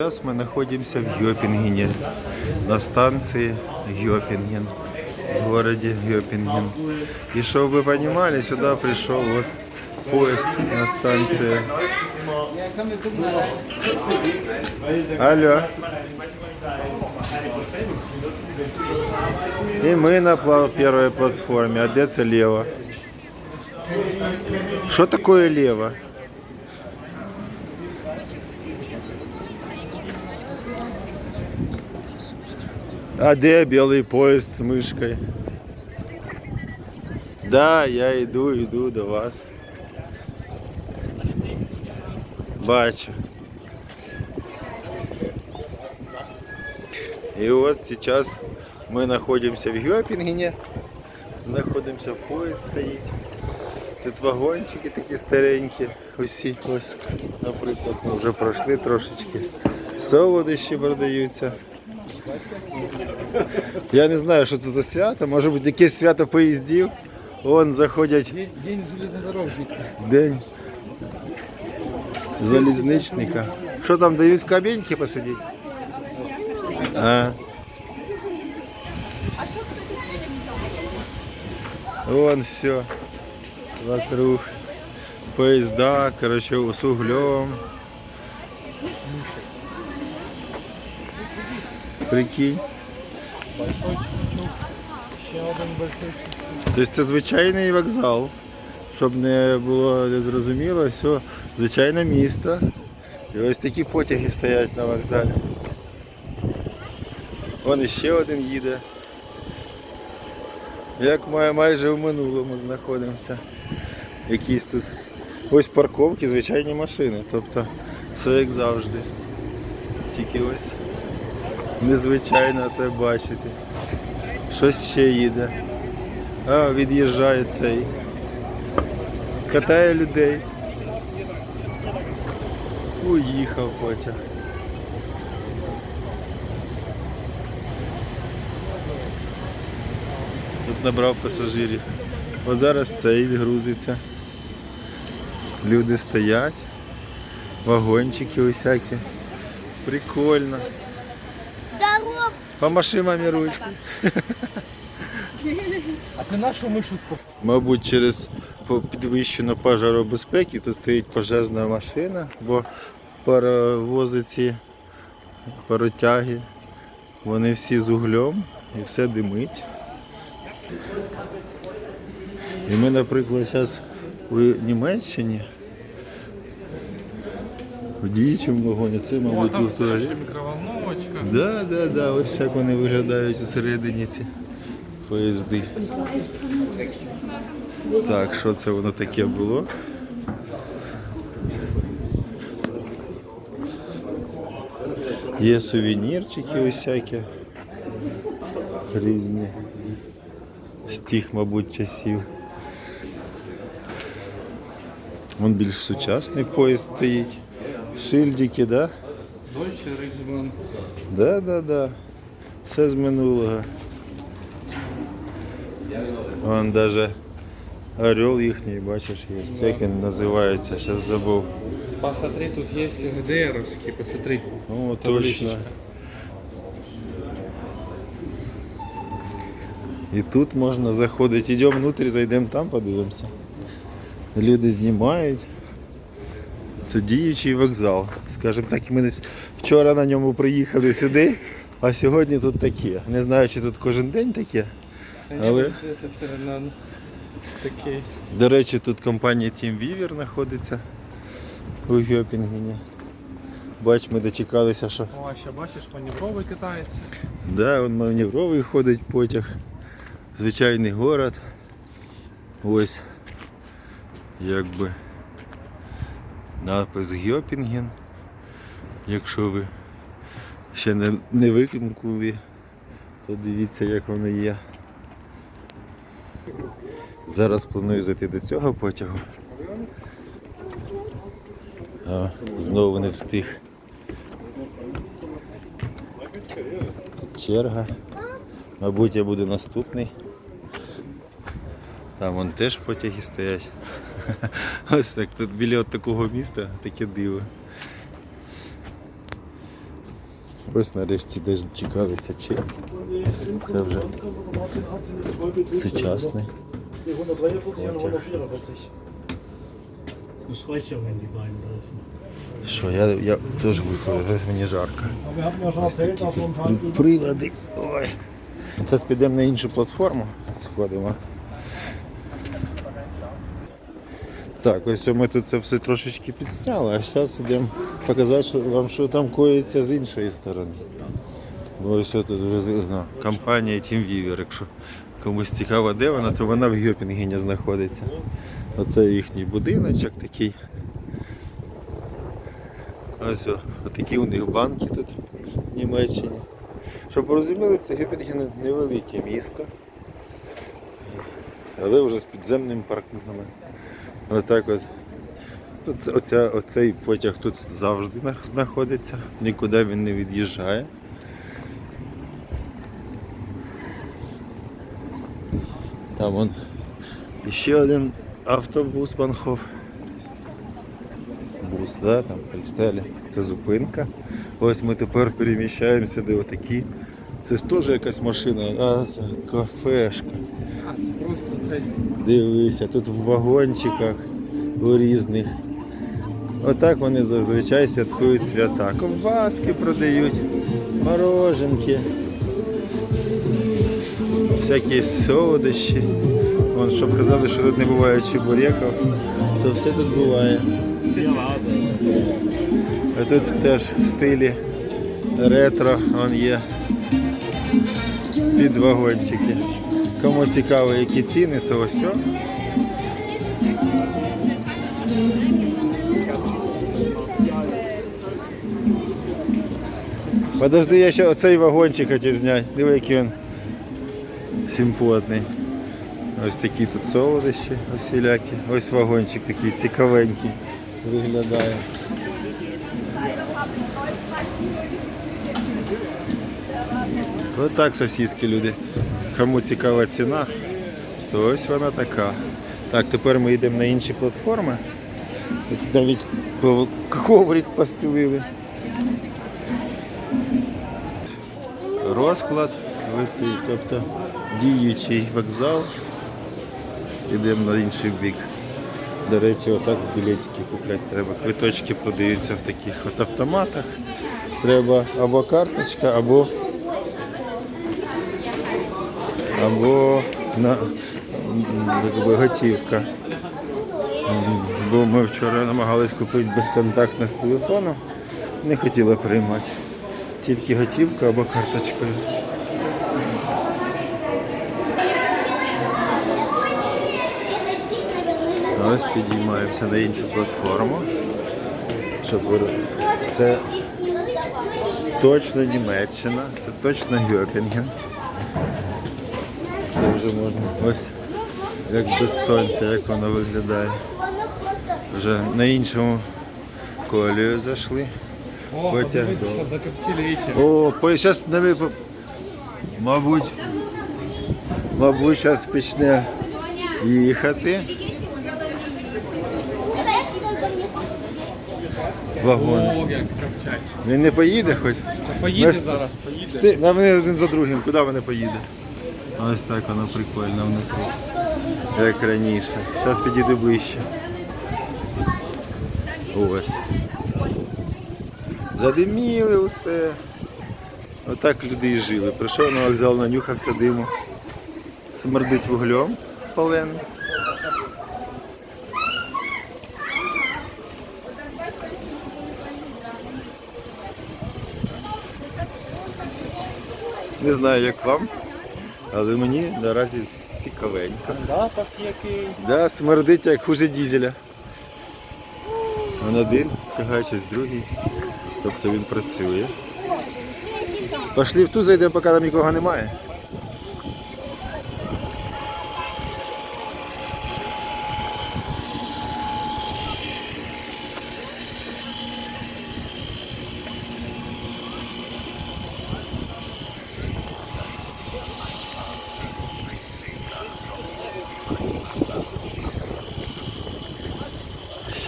Сейчас мы находимся в Йопингене, на станции Йопинген, в городе Йопинген. И чтобы вы понимали, сюда пришел вот поезд на станции. Алло. И мы на первой платформе, а где лево? Что такое лево? А де білий поїзд з мишкою? Да, я йду, йду до вас. Бачу. І от зараз ми знаходимося в Гьопінгені. Знаходимося, поїзд стоїть. Тут вагончики такі старенькі. Усі ось, наприклад, ми вже пройшли трошечки. Солодощі продаються. Я не знаю, що це за свято. Може бути якесь свято поїздів. Вон заходять День, день железнодорожника. день залізничника. Що там дають кабінки посидіти? А. Вон все. Вокруг. Поезда, короче, с углем. Прикинь. Большой чучук. Ще один большой чучук. Тобто це звичайний вокзал, щоб не було незрозуміло, все, звичайне місто. І ось такі потяги стоять на вокзалі. Вон іще один їде. Як май- майже в минулому знаходимося. Якісь тут. Ось парковки, звичайні машини. Тобто все як завжди. Тільки ось незвичайно це бачити. Щось ще їде. А, від'їжджає цей. Катає людей. Уїхав потяг. Тут набрав пасажирів. От зараз цей грузиться. Люди стоять. Вагончики усякі. Прикольно. Помаши мамі ручкою. А ти нашу мишу спок... Мабуть, через підвищену пожаробезпеки тут стоїть пожежна машина, бо паровози ці паротяги, вони всі з углем і все димить. І ми, наприклад, зараз у Німеччині в діючому вагоні, це, мабуть, був туалет. мікроволновочка. Да, да, да, ось як вони виглядають усередині ці поїзди. Так, що це воно таке було? Є сувенірчики усякі різні. З тих, мабуть, часів. Вон більш сучасний поїзд стоїть. Шильдики, да? Дольче Рейджман. Да, да, да. Все з минулого. Вон даже орел їхній, бачиш, є. Як він називається, зараз забув. Посмотри, тут є ГДРовський, посмотри. О, точно. Табличечка. І тут можна заходити. Йдемо внутрі, зайдемо там, подивимося. Люди знімають. Це діючий вокзал. Скажімо так, ми вчора на ньому приїхали сюди, а сьогодні тут таке. Не знаю, чи тут кожен день таке. Але- на такий. До речі, тут компанія Team Weaver знаходиться у Гьопінгені. Бач, ми дочекалися, що О, ще бачиш, маневровий катається. да, он маневровий ходить потяг. Звичайний город. Ось якби напис Гьопінген. Якщо ви ще не, не викликали, то дивіться як воно є. Зараз планую зайти до цього потягу. А, знову не встиг. Черга. Мабуть, я буду наступний. Там вон теж потяги стоять. Ось так тут біля от такого міста таке диво. Ось нарешті дочекалися черги. Це вже сучасний. 143 und 144. Das reicht ja, wenn die beiden dürfen. Що, я, я теж виходжу, мені жарко. Ось такі прилади. Ой. Зараз підемо на іншу платформу, сходимо. Так, ось ми тут це все трошечки підсняли, а зараз йдемо показати вам, що там коїться з іншої сторони. Бо ось тут вже видно компанія TeamViewer, якщо комусь цікаво, де вона, то вона в Гьопінгені знаходиться. Оце їхній будиночок такий. Ось такі у них банки тут в Німеччині. Щоб розуміли, це Гюпінген невелике місто, але вже з підземними паркінгами. Отак от. Оце- оцей потяг тут завжди знаходиться, нікуди він не від'їжджає. Там он ще один автобус Банхоф. Бус, да, там Фальстелі. Це зупинка. Ось ми тепер переміщаємося, де отакі. Це ж теж якась машина, а це кафешка. Дивися, тут в вагончиках у різних. Отак вони зазвичай святкують свята. Ковбаски продають, мороженки, всякі солодощі. Вон, щоб казали, що тут не буває чебуреків, то все тут буває. А тут теж в стилі ретро он є під вагончики. Кому цікаво, які ціни, то ось. о. Подожди, я ще оцей вагончик хотів зняти. Диви, який він симпотний. Ось такі тут солодощі усілякі. Ось вагончик такий цікавенький виглядає. Ось так сосиски люди. Кому цікава ціна, то ось вона така. Так, тепер ми йдемо на інші платформи. Тут навіть коврик постелили. Розклад висить, тобто діючий вокзал. Йдемо на інший бік. До речі, отак білетики купляти треба. Квиточки продаються в таких от автоматах. Треба або карточка, або або на якби, готівка. Бо ми вчора намагались купити безконтактне з телефону, не хотіла приймати. Тільки готівка або карточкою. Ось підіймаємося на іншу платформу. Щоб. Це точно Німеччина, це точно Гьопінген. Це вже можна ось як без сонця, як воно виглядає. Вже на іншому колію зайшли. О, Потяг до- О, по зараз не мабуть, мабуть, зараз почне їхати вагон. О, як. Він не поїде хоч? Та поїде Ми- зараз, поїде. Вони один за другим, куди вони поїде? Ось так воно прикольно внутрі. Як раніше. Зараз підійду ближче. Ось. Задиміли усе. Отак люди і жили. Прийшов на вокзал, нанюхався диму. Смердить вуглем паленим. Не знаю, як вам, але мені наразі цікавенько. Запах який. Да, смердить як хуже дізеля. Він один, тягаючись другий. Тобто він працює. Пошли в ту зайдемо, поки там нікого немає.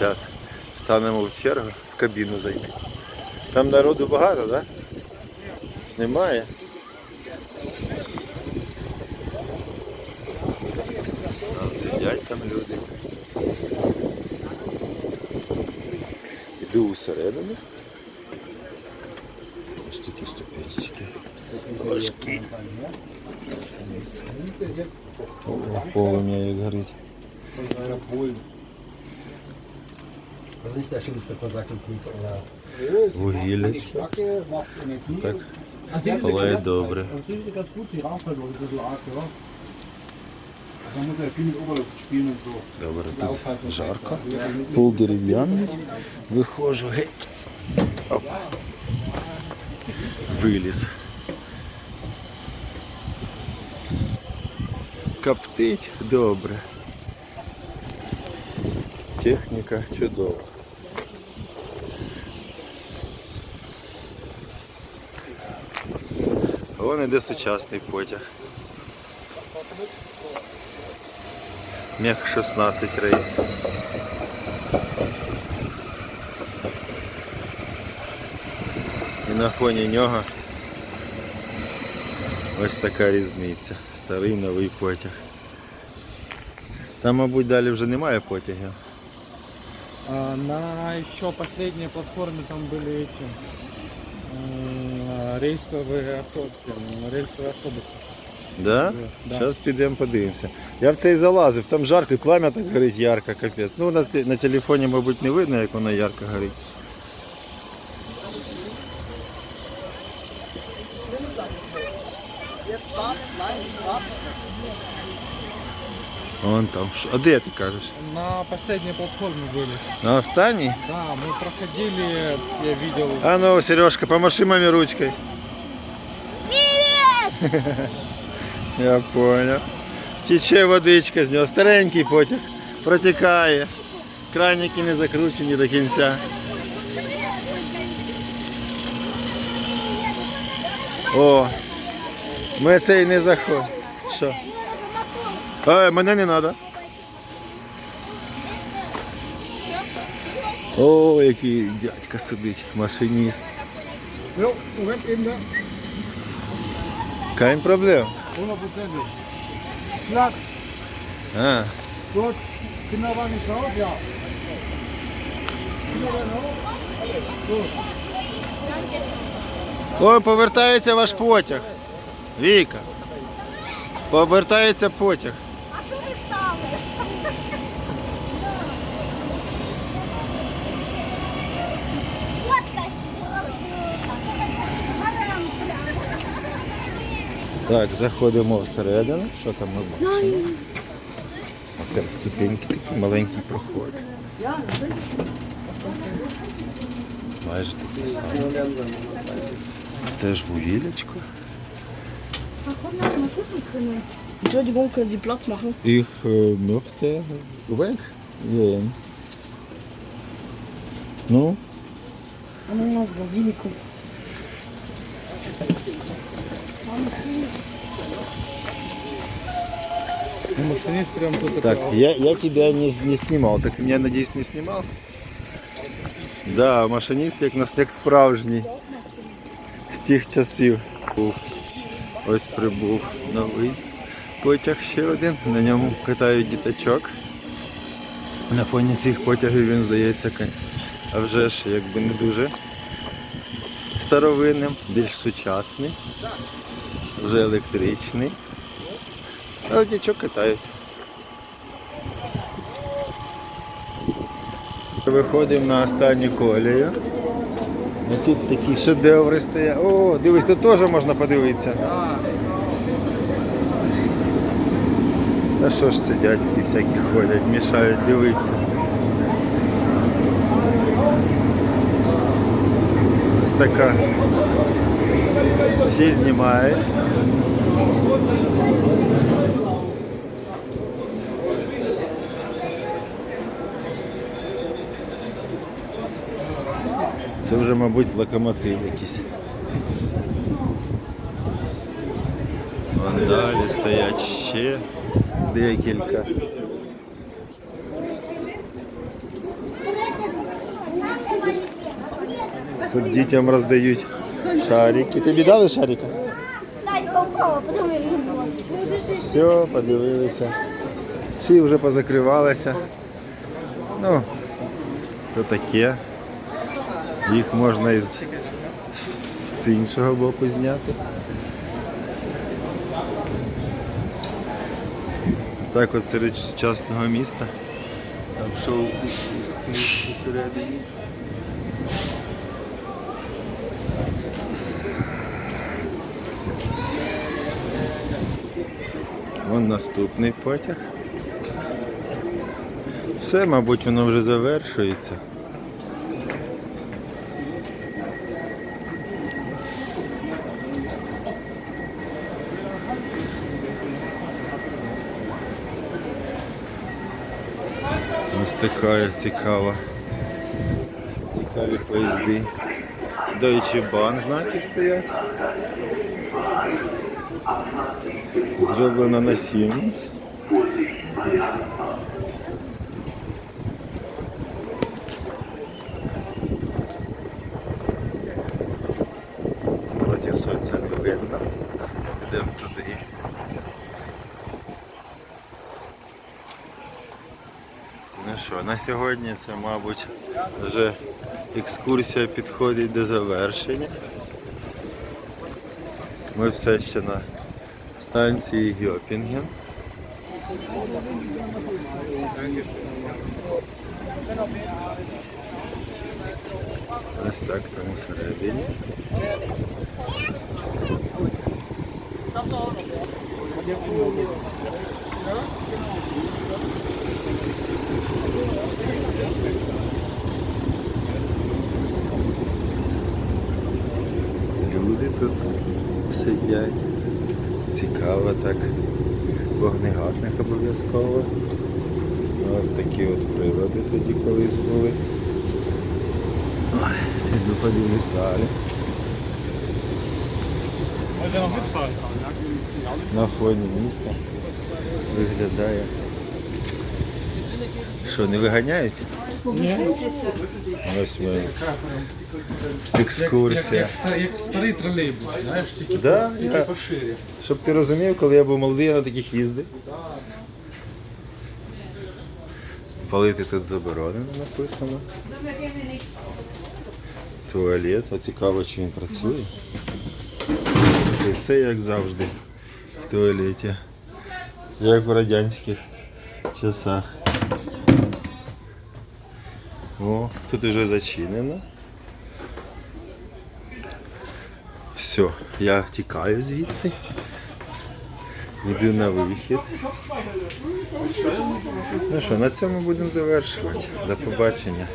Зараз станемо в чергу в кабіну зайти. Там народу багато, так? Немає. Там сидять там люди. Іду усередину. Ось такі ступенечки. Важкі. Полум'я як горить. Oberluft spielen und so. Добре, тут жарко. Пол дерев'яний. Виходжу геть. Оп. Виліз. Коптить добре. Техніка чудова. Вон іде сучасний потяг. Мех 16 рейс. І на фоні нього ось така різниця. Старий новий потяг. Там, мабуть, далі вже немає потягів. На еще последней платформе там были эти м, рейсовые автобусы, м, рельсовые автобусы. Да? Да. Зараз підемо подивимося. Я в цей залазив, там жарко, і плам'я так горить ярко, капець. Ну на, те- на телефоні, мабуть, не видно, як воно ярко горить. Вон там. Ш- А де ти кажеш? На последней платформе были. На останній? Да, мы проходили, я видел. А ну, Сережка, помаши мамі ручкой. Я понял. Тече водичка з нього. Старенький потяг. Протікає. Краники не закручені до кінця. О, ми цей не заходимо. Що? А, мене не треба. О, який дядька сидить, машиніст. Problem. 100%. Schlag, А, ja. Kinder waren drauf. Ой, повертається ваш потяг. Віка. Повертається потяг. А що ви стали? Фотка. Так, заходимо всередину. Що там ми бачимо? Опять ступеньки такі маленький проход. Майже такі самі. Теж вугілячко. Entschuldigung, können Sie Platz machen? Ich äh, möchte weggehen. Ну, Ananas, Basilikum. Машинист прям тут Так, я, я тебя не, не снимал. Так ты меня, надеюсь, не снимал? Да, машиніст як нас як справжній. З тих часів. Ось прибув новий потяг ще один. На ньому катають діточок. На фоні цих потягів він здається, а вже ж якби не дуже старовинним, більш сучасний, вже електричний. Але діточок катають. Виходимо на останню колію. І тут такі шедеври стоять. О, дивись, тут теж можна подивитися. Та що ж це дядьки всякі ходять, мішають дивитися. Ось така. Всі знімають. Це вже, мабуть, локомотив якийсь. Вон далі стоять ще декілька. Тут дітям роздають Шарики. Тобі дали шарика? Все, подивилися. Всі вже позакривалися. Ну, то таке. Їх можна із з іншого боку зняти. Так от серед сучасного міста. Там шоу у склі посередині. Вон наступний потяг. Все, мабуть, воно вже завершується. Ось така цікава. Цікаві поїзди. Deutsche Bahn знаки стоять. Зроблено на Siemens. Проти сонця не видно. Йдемо туди. Ну що, на сьогодні це, мабуть, вже екскурсія підходить до завершення. Ми все ще на станції Гьопінген. Ось так там усередині. Люди тут сидять. Цікаво так. Вогнегасник обов'язково. От такі от прилади тоді колись були. Ой, іду подивлюсь далі. На фоні міста виглядає. Що, не виганяють? Ні. Ось ми. Екскурсія. Як, як старий тролейбус, знаєш, тільки, Да, тільки я- поширі. Щоб ти розумів, коли я був молодий, я на таких їздив. Палити тут заборонено написано. Туалет, а цікаво, чи він працює. І все як завжди в туалеті. Як в радянських часах. О, тут уже зачинено. Все, я тікаю звідси. Йду на вихід. Ну що, на цьому будемо завершувати. До побачення.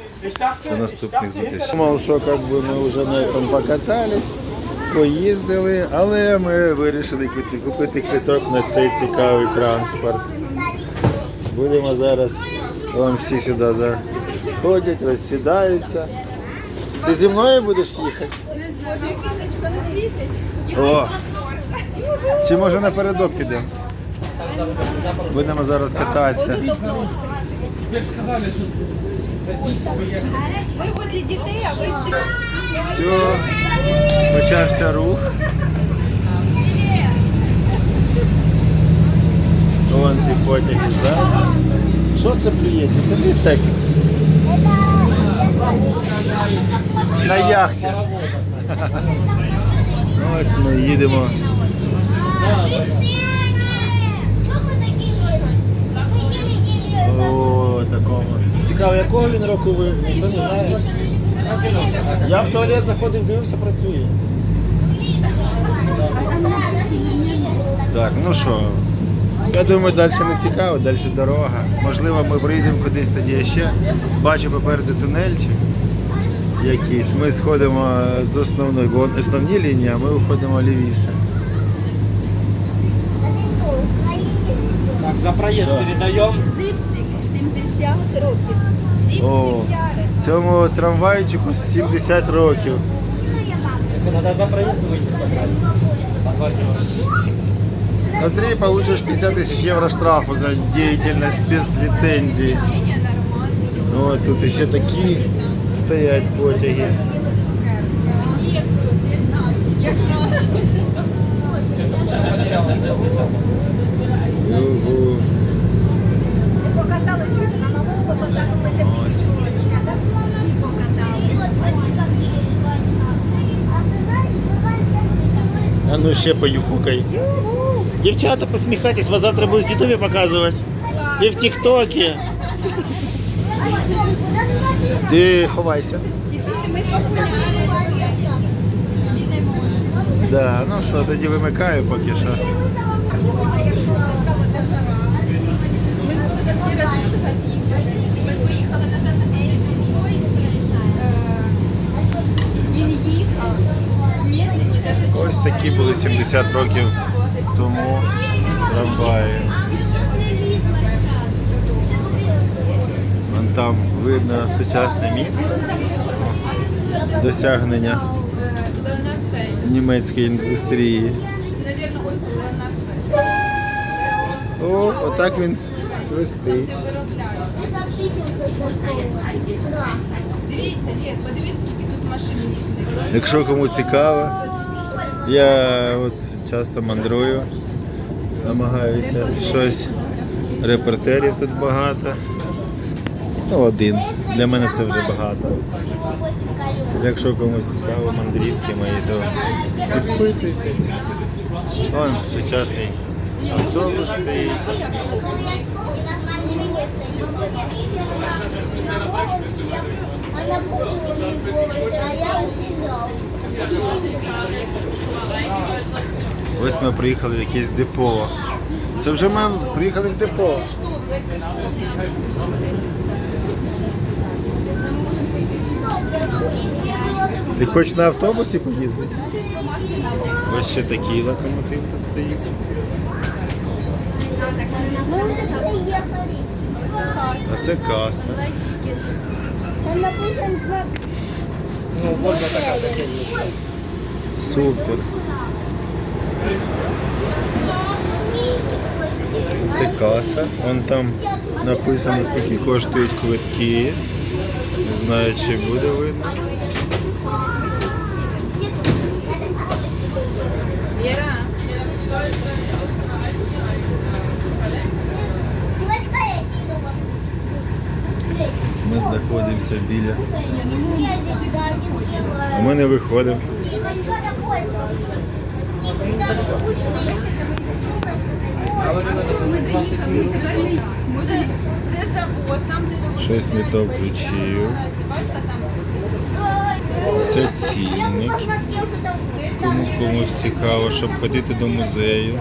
До наступних зустрічей. Думав, що как би, ми вже на цьому покатались, поїздили, але ми вирішили купити, квиток на цей цікавий транспорт. Будемо зараз, вон всі сюди заходять, розсідаються. Ти зі мною будеш їхати? Не як сонечко не світить. О! Чи може напередок підемо? Будемо зараз кататися. Тепер сказали, що садись, поїхали. Ви возле дітей, а ви ж Все, почався рух. Вон ці потяги ззаду. Що це плюється? Це ти Стасік? На яхті. Ось ми їдемо. О, такому. Цікаво, якого він року ви ніхто не знає? Я в туалет заходив, дивився, працює. Так, ну що, я думаю, далі не цікаво, далі дорога. Можливо, ми прийдемо кудись тоді ще. Бачу попереду тунельчик якийсь. Ми сходимо з основної, бо основні лінії, а ми виходимо лівіше. Так, за проїзд передаємо. Зипцик 70 років. О, Зипцик яри. цьому трамвайчику 70 років. Треба за проїзд вийти собрати. Смотри, получишь 50 тысяч евро штрафу за деятельность без лицензии. Вот тут еще такие стоять потяги. Угу. Ми покатали чуть на малому, покаталися в кісочка, так? Всі покатали. А ну ще поюхукай. Девчата посмехайтесь, вас завтра будуть в Ютубі показывать и в тиктоке. Ти ховайся. Да, ну що, тоді вимикаю поки що. Ми поїхали на поїзді. Він їхав Ось такі були 70 років тому трамваї. Вон там видно сучасне місто, досягнення німецької індустрії. О, отак він свистить. Дивіться, подивись, скільки тут машин їздить. Якщо кому цікаво, я от часто мандрую, намагаюся щось. Репортерів тут багато. Ну, один. Для мене це вже багато. Якщо комусь цікаво мандрівки мої, то підписуйтесь. Вон сучасний автобус стоїть. Ось ми приїхали в якесь депо. Це вже ми приїхали в депо. Ти хочеш на автобусі поїздити? Ось ще такий локомотив тут стоїть. А це каса. Там написан знак. Супер. Це каса. Вон там написано, скільки коштують квитки. Не знаю, чи буде видно. Ми знаходимося біля. А ми не виходимо. Это Щось не то включив. Це цінник. Кому комусь цікаво, щоб ходити до музею.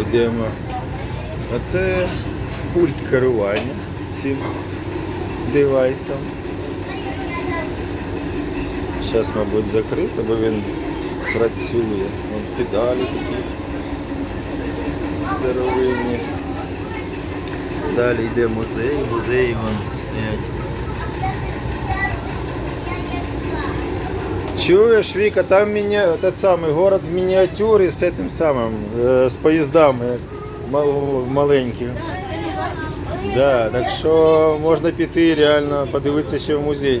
Йдемо. А це пульт керування цим девайсом. Зараз, мабуть, закрито, бо він працює. Вон педалі такі старовинні. Далі йде музей, музеї вон стоять. Чуєш, Віка, там міня... этот самий город в мініатюрі з цим самим, е, з поїздами мал- маленькими. Да, так що можна піти реально подивитися ще в музей.